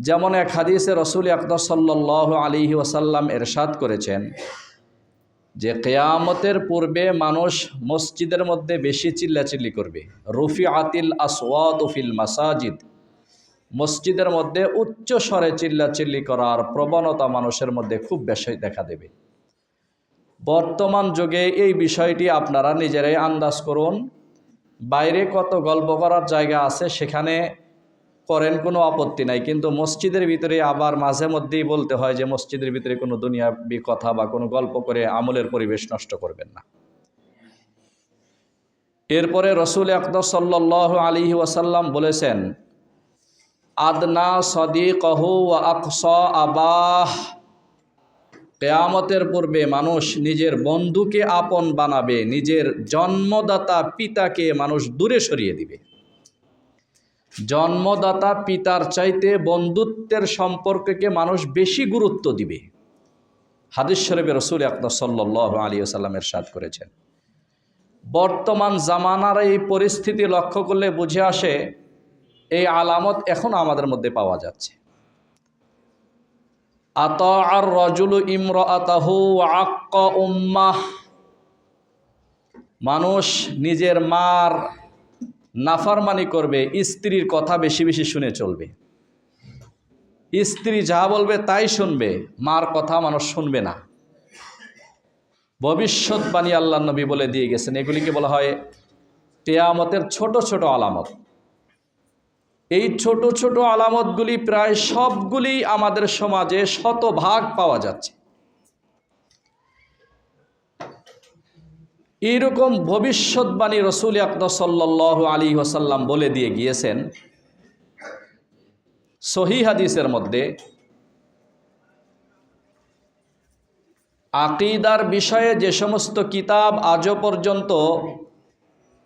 যেমন এক হাদিসে রসুল আকদর সাল্লাহ আলিহি ওসাল্লাম এরশাদ করেছেন যে কেয়ামতের পূর্বে মানুষ মসজিদের মধ্যে বেশি চিল্লাচিল্লি করবে। রফি আতিল আসওয়াত মাসাজিদ। মসজিদের মধ্যে উচ্চ স্বরে চিল্লাচিল্লি করার প্রবণতা মানুষের মধ্যে খুব বেশি দেখা দেবে। বর্তমান যুগে এই বিষয়টি আপনারা নিজেরাই আন্দাজ করুন। বাইরে কত গল্প করার জায়গা আছে সেখানে করেন কোনো আপত্তি নাই। কিন্তু মসজিদের ভিতরে আবার মাঝে মধ্যেই বলতে হয় যে, মসজিদের ভিতরে কোনো দুনিয়াবি কথা বা কোনো গল্প করে আমলের পরিবেশ নষ্ট করবেন না। এরপরে রসুল আকদর সাল্লাহ আলী ওয়াসাল্লাম বলেছেন, আদনা সদিকহু আকস আবাহ। কেয়ামতের পূর্বে মানুষ নিজের বন্ধুকে আপন বানাবে, নিজের জন্মদাতা পিতাকে মানুষ দূরে সরিয়ে দিবে। জন্মদাতা পিতার চাইতে বন্ধুত্বের সম্পর্ককে মানুষ বেশি গুরুত্ব দিবে। হাদিস শরীফে রসুল আকদর সাল্লাহ আলী আসাল্লামের সাদ করেছেন, বর্তমান জামানার এই পরিস্থিতি লক্ষ্য করলে বুঝে আসে এই আলামত এখন আমাদের মধ্যে পাওয়া যাচ্ছে। আত আর রজুল ইমর আতাহু আক্ক উম্মাহ, মানুষ নিজের মার নাফারমানি করবে, স্ত্রীর কথা বেশি বেশি শুনে চলবে। স্ত্রী যা বলবে তাই শুনবে, মার কথা মানুষ শুনবে না। ভবিষ্যৎবাণী আল্লাহ নবী বলে দিয়ে গেছেন, এগুলিকে বলা হয় টেয়ামতের ছোট ছোট আলামত। এই ছোট ছোট আলামতগুলি প্রায় সবগুলি আমাদের সমাজে শতভাগ পাওয়া যাচ্ছে। এইরকম ভবিষ্যৎবাণী রসুল আকদ সাল্লাহ আলী ওসাল্লাম বলে দিয়ে গিয়েছেন সহি হাদিসের মধ্যে আকিদার বিষয়ে যে সমস্ত কিতাব আজও পর্যন্ত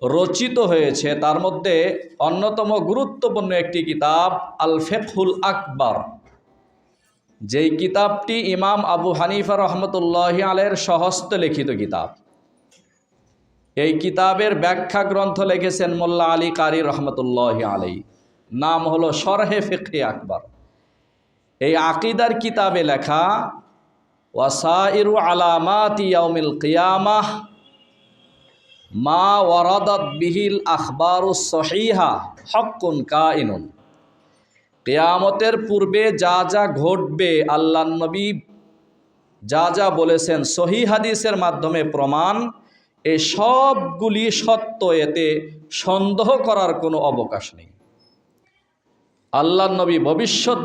রচিত হয়েছে, তার মধ্যে অন্যতম গুরুত্বপূর্ণ একটি কিতাব আল ফেকহুল আকবর। যেই কিতাবটি ইমাম আবু হানিফা রহমতুল্লাহ আলের সহস্ত লিখিত কিতাব। এই কিতাবের ব্যাখ্যা গ্রন্থ লিখেছেন মোল্লা আলী কারি রহমতুল্লাহ আলী নাম হলো সরহে ফেকে আকবর। এই আকিদার কিতাবে লেখা, ওয়াসাইরু আলামাত ইয়াউমিল কিয়ামাহ, মা ওয়ারাদাত বিহিল আখবারু সহিহা হকুন কাইনুন। কেয়ামতের পূর্বে যা যা ঘটবে আল্লাহ নবী যা যা বলেছেন সহি হাদিসের মাধ্যমে প্রমাণ এই সবগুলি সত্য এতে সন্দেহ করার কোনো অবকাশ নেই। আল্লাহ নবী ভবিষ্যৎ